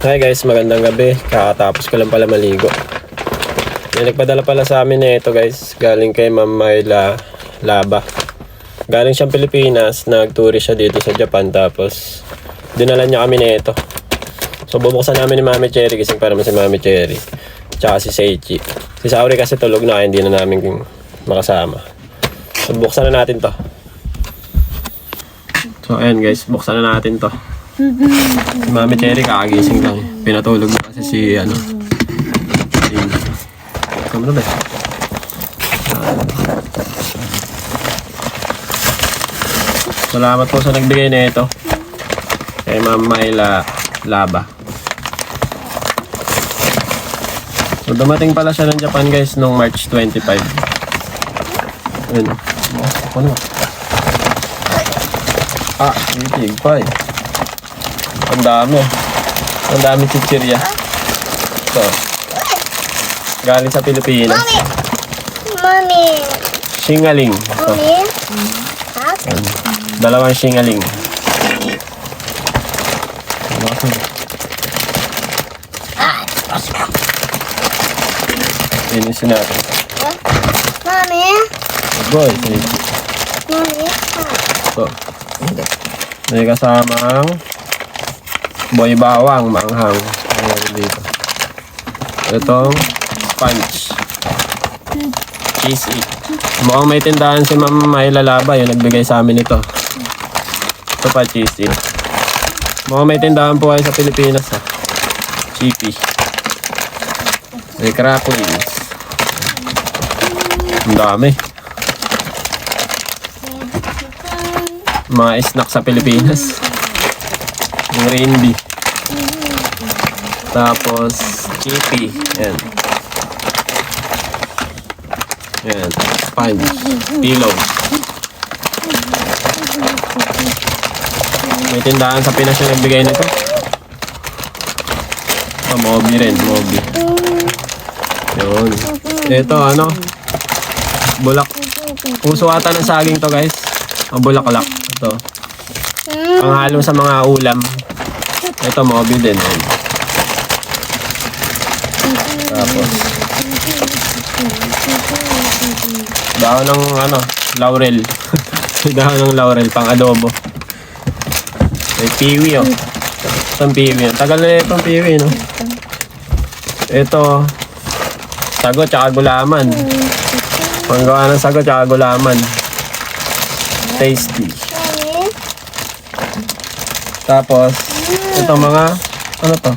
Hi guys, magandang gabi. Kakatapos ko lang pala maligo. May nagpadala pala sa amin na ito guys. Galing kay Ma'am Myla Laba. Galing siyang Pilipinas. Nag-tourist siya dito sa Japan. Tapos, dinala niya kami na ito. So, bubuksan namin ni Mami Cherry kasi para si Mami Cherry. Tsaka si Seichi. Si Sauri kasi tulog na hindi na namin makasama. So, buksan na natin to. So, ayan guys. Buksan na natin to. Si Mami Cherry kakagising lang. Pinatulog na kasi si ano. Si... Kamu na ba? Salamat po sa nagbigay na ito. Kay Ma'am Myla Laba. So dumating pala siya ng Japan guys nung March 25. Ayun. Na. Ah, itig pa eh. Ang dami. Ang dami chichirya. Ito. Galing sa Pilipinas. Mommy. Mommy. Singaling. Huh? Ayan. Dalawang singaling. Linisin natin. Mommy. Boy, sige. Mommy. Ito. May kasamang boy bawang maanghang. Ayan dito. Itong sponge. Cheese it. Mukhang may tindahan si Ma'am Myla Laba. Yung nagbigay sa amin ito. Ito pa cheese it. Mukhang may tindahan po kayo sa Pilipinas. Ha? Cheapy. May cracklings. Ang dami. Mga snack sa Pilipinas. Yung rain bee. Tapos, chippy. Yan. Yan. Sponge. Pillow. May tindahan sa Pinas yung nagbigay nito. Ah, Moby rin. Moby. Yun. Ito, ano? Bulak. Puso ata ng saging to, guys. Ang bulaklak. Ito. Panghalo sa mga ulam. Ito, Moby din. Yan. Tapos, dahon ng ano, laurel. dahon ng laurel, pang adobo. May piwi, oh. Itong piwi. Ang Tagal na itong piwi, no? Ito, sago tsaka gulaman. Panggawa ng sago tsaka gulaman. Tasty. Tapos, ito mga, ano to?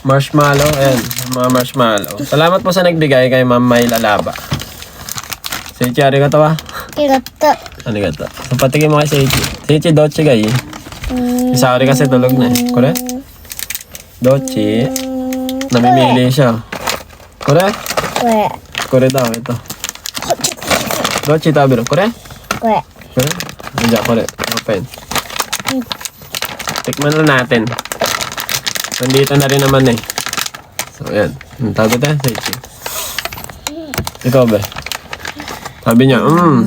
Marshmallow, ayan, mga marshmallow. Salamat po sa nagbigay kay Ma'am May Lalaba. Seichi, arigato wa? Arigato. Arigato. So, patigin mo kay Seichi. Seichi, dochi ga ii? Mm. Si Saori kasi tulog na eh. Kore? Dochi. Namimili siya. Kore? Kue. Kore daw, ito. Dochi tabiro. Kore? Kue. Kore? Nandiyan, kore. Open. Tikman na natin. Nandito na rin naman eh. So, ayan. Ang tawag ito, Seichi. Ikaw ba? Sabi niya, mm.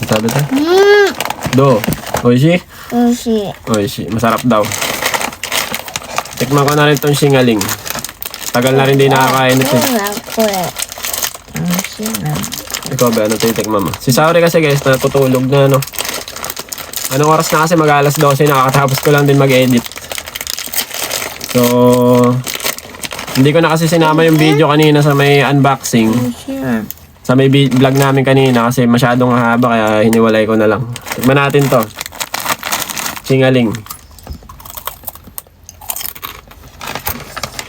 Ang tawag ito? Mmm. Do. Oishi? Oishi. Oishi. Masarap daw. Tikman ko na rin itong singaling. Tagal na rin din nakakain ito. eh. Mmm. Ikaw ba? Ano titikman mo? Si Saori kasi guys, natutulog na ano. Anong oras na kasi mag alas 12 nakakatapos ko lang din mag-edit. So, hindi ko na kasi sinama yung video kanina sa may unboxing. Sa may vlog namin kanina kasi masyadong haba kaya hiniwalay ko na lang. Tikman natin to. Singaling.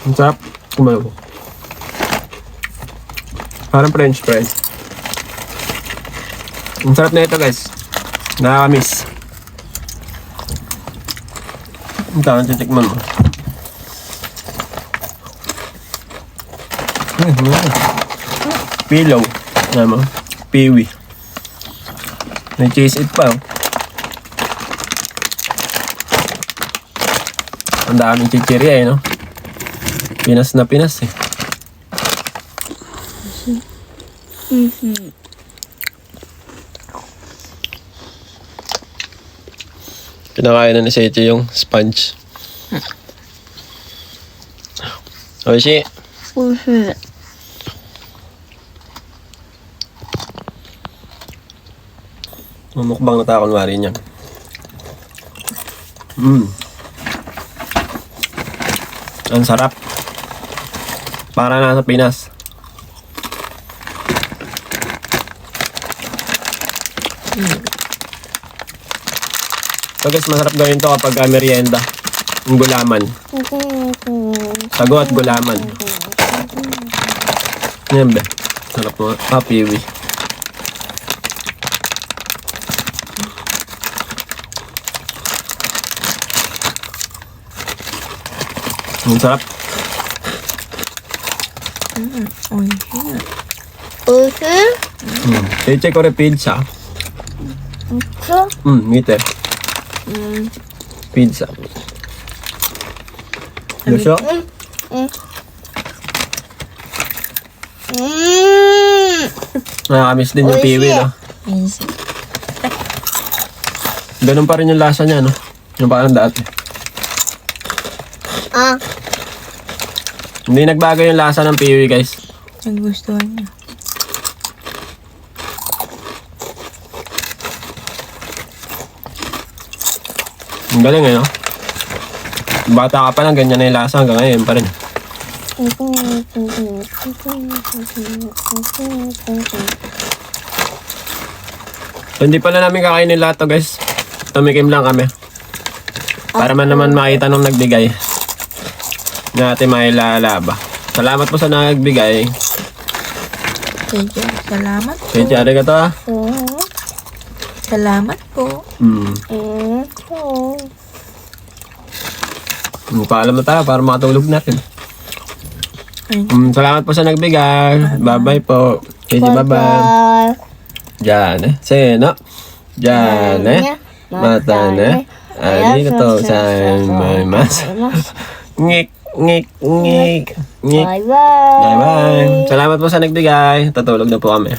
Ang sarap. Kumalo. Parang french fries. Ang sarap na ito guys. Nakakamiss. Ang tawag titikman mo. Hmm, hmm. Pillow. Ano mo? Piwi. May cheese it pa. oh. Ang daming chichirya eh, no? Pinas na Pinas eh. Kinakain na ni Seche yung sponge. Oishi. 不是，Mamukbang na tayo kunwari niyan. Mmm. Ang sarap. Para na sa Pinas. So guys, masarap gawin to kapag uh, merienda. Ang gulaman. Sago at gulaman. Yan ba? Sarap mo. Ah, Papiwi. Ang sarap. Mm, on here. Okay. Mm. Eche ko rin pizza. Okay. Mm, meter ngite. Pizza. Lucio? 嗯，Nakakamiss din yung piwi, no? Ganun pa rin yung lasa niya, no? Yung parang dati. 啊，Hindi nagbago yung lasa ng piwi, guys. Nagustuhan niya. Ang galing, eh, no? Bata ka pa lang, ganyan na yung lasa hanggang ngayon pa rin. So, hindi pala namin kakainin lahat to, guys. Tumikim lang kami. Para man naman makita nung nagbigay. Na ate Maila Salamat po sa nagbigay. Thank you. Salamat po. Kaya tiyari ka to, ah. Salamat po. Mm. Mm. Oo. Magpaalam na tayo para makatulog natin. Mm, salamat po sa nagbigay. Bye-bye po. Sige, bye-bye. Diyan eh. Sino? Diyan eh. Mata ne. Ani na to sa may mas. Ngik, ngik, ngik. Bye-bye. Bye-bye. Salamat po sa nagbigay. Tatulog na po kami.